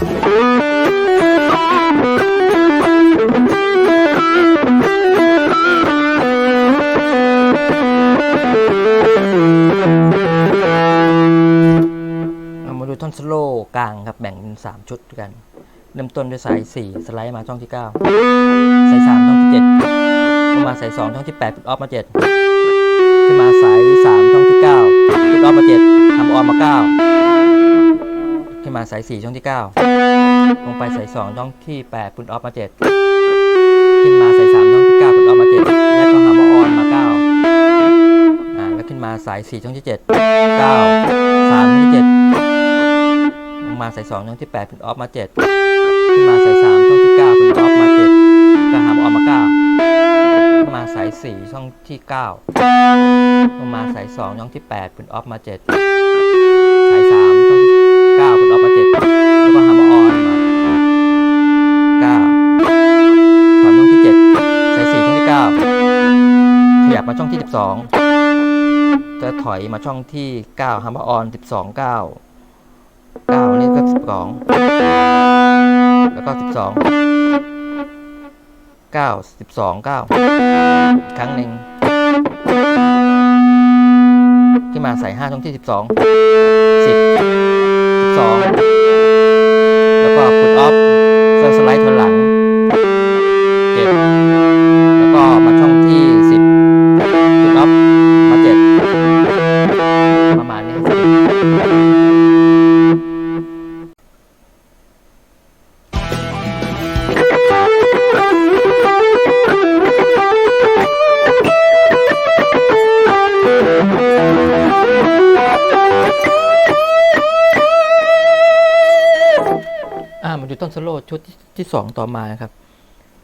มาดูท่อนสโลกลางครับแบ่งเป็น 3 ชุดกัน เริ่มต้นด้วยสาย 4 สไลด์มาช่องที่ 9 สาย 3 ช่องที่7ขึ้นมาสาย 2 ช่องที่8พุทออฟมา 7 ขึ้นมาสาย 3 ช่องที่9พุทออฟมา7ทำออนมา9ขึ้นมา สาย4ช่องที่ 9 ลงไปสาย2ช่องที่8พุทออฟมา 7 ขึ้นมาสาย3ช่องที่9พุทออฟมา 7 แล้วก็ทำออนมา 9 อ่า แล้วขึ้นมาสาย 4ช่องที่ 7 9 3ที่7ลงมาสาย2ช่องที่8พุทออฟมา 7 ขึ้นมาสาย3ช่องที่9พุทออฟมา 7 ก็หามออนมา 9 ขึ้นมาสาย 4 ช่องที่ 9 ลงมาสาย2ช่องที่8พุทออฟมา 7 12 จะถอยมาช่องที่9ฮัมเบอร์ออน 12 9 9 นี่ก็ 12 แล้วก็ 12 9 12 9 ครั้งหนึ่งขึ้นมาใส่ 5 ช่องที่ 12 10 องจุต้นสโลชุดที่สองต่อมาครับ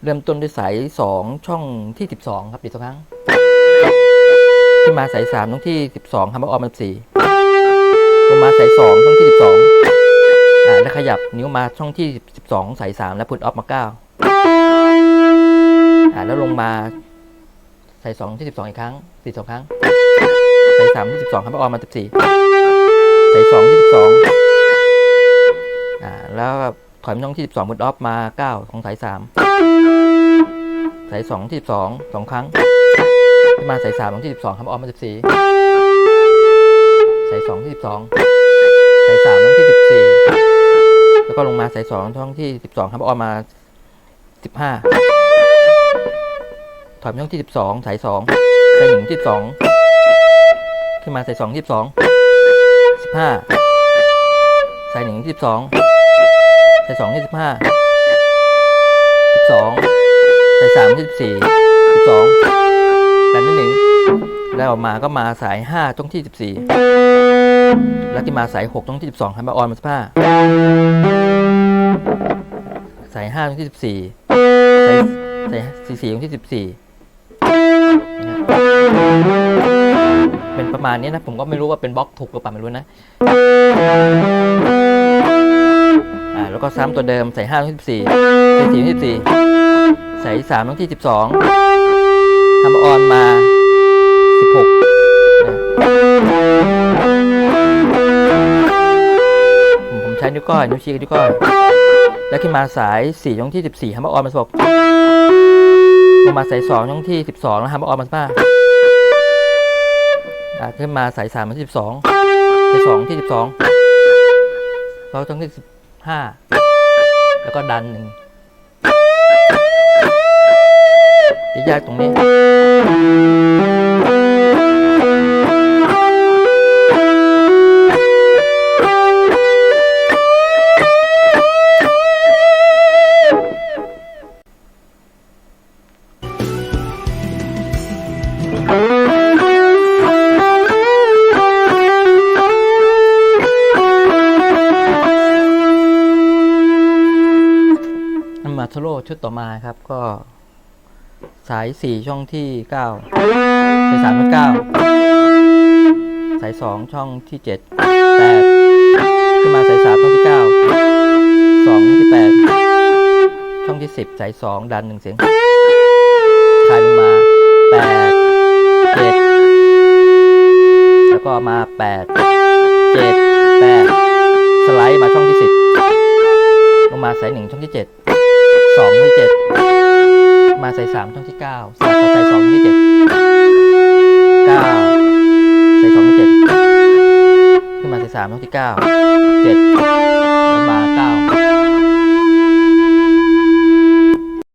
เริ่มต้นด้วยสายสองช่องที่สิบสองครับอีกสองครั้ง ขึ้นมาสายสา3ตรงที่สิบส12ทำให้ออกมาสี่ลงมาสายสอ2ตรงที่สิบสองอ่าแล้วขยับนิ้วมาช่องที่สิบสองสายสามแล้วพุทออฟมาเก้าอ่าแล้วลงมาสายสองที่สิบสองอีกครั้งสี่สองครั้งสายสามที่สิบส12ทำให้ออกมาสิบสี่สายสองที่สิบสอง ถอยมาช่องที่ 12คุดออฟมา9ของสาย3สาย2ที่12 2 ครั้งขึ้นมาสาย3ของที่12ครับออฟมา 14สาย2ที่12สาย3ของที่14 แล้วก็ลงมาสาย2ช่องที่ 12ครับออฟมา 15 ถอยมาช่องที่ 12สาย2สาย1ที่12 ขึ้นมาสาย2 22 15 สาย1 22 ใส่สองยี่สิบห้าสิบสองใส่สามยี่สิบสี่สิบสองแบบนั้นหนึ่งแล้วออกมาก็มาสายห้าตรงที่สิบสี่แล้วที่มาสายหกตรงที่สิบสองทำมาออนมาสิบห้าสายห้าตรงที่สิบสี่สายสายสี่สี่ตรงที่สิบสี่เป็นประมาณนี้นะ ผมก็ไม่รู้ว่าเป็นบล็อกถูกหรือเปล่าไม่รู้นะ ก็ซ้ำตัวเดิมใส่5ช่องที่ 14 ใส่4ช่องที่ 14 ใส่3ช่องที่ 12ทำออนมา 16นะผมผมใช้นิ้วก้อยนิ้วชี้กับนิ้วก้อย แล้วขึ้นมาสาย4ช่องที่ 14ทำออนมา16ลงมาสาย2ช่องที่ 12 แล้วทำออนมา15อ่าขึ้นมาสาย3ช่องที่ 12สาย2ที่ 12แล้วช่องที่ ห้าแล้วก็ดันหนึ่งจะยากตรงนี้ ทโลชุดต่อมาครับ ก็ สายสี่ช่องที่เก้าสาย3นเก้าสายสองช่องที่เจ็ดแปดขึ้นมาสายสามช่องที่เก้าสองที่แปดช่องที่สิบสายสองดันหนึ่งเสียงคลายลงมาแปดเจ็ดแล้วก็มาแปดเจ็ดแปดสไลด์มาช่องที่สิบลงมาสายหนึ่งช่องที่เจ็ด เก้าสลับกับใส่สองที่เจ็ดเก้าใส่สองที่เจ็ดขึ้นมาใส่สามที่เก้าเจ็ด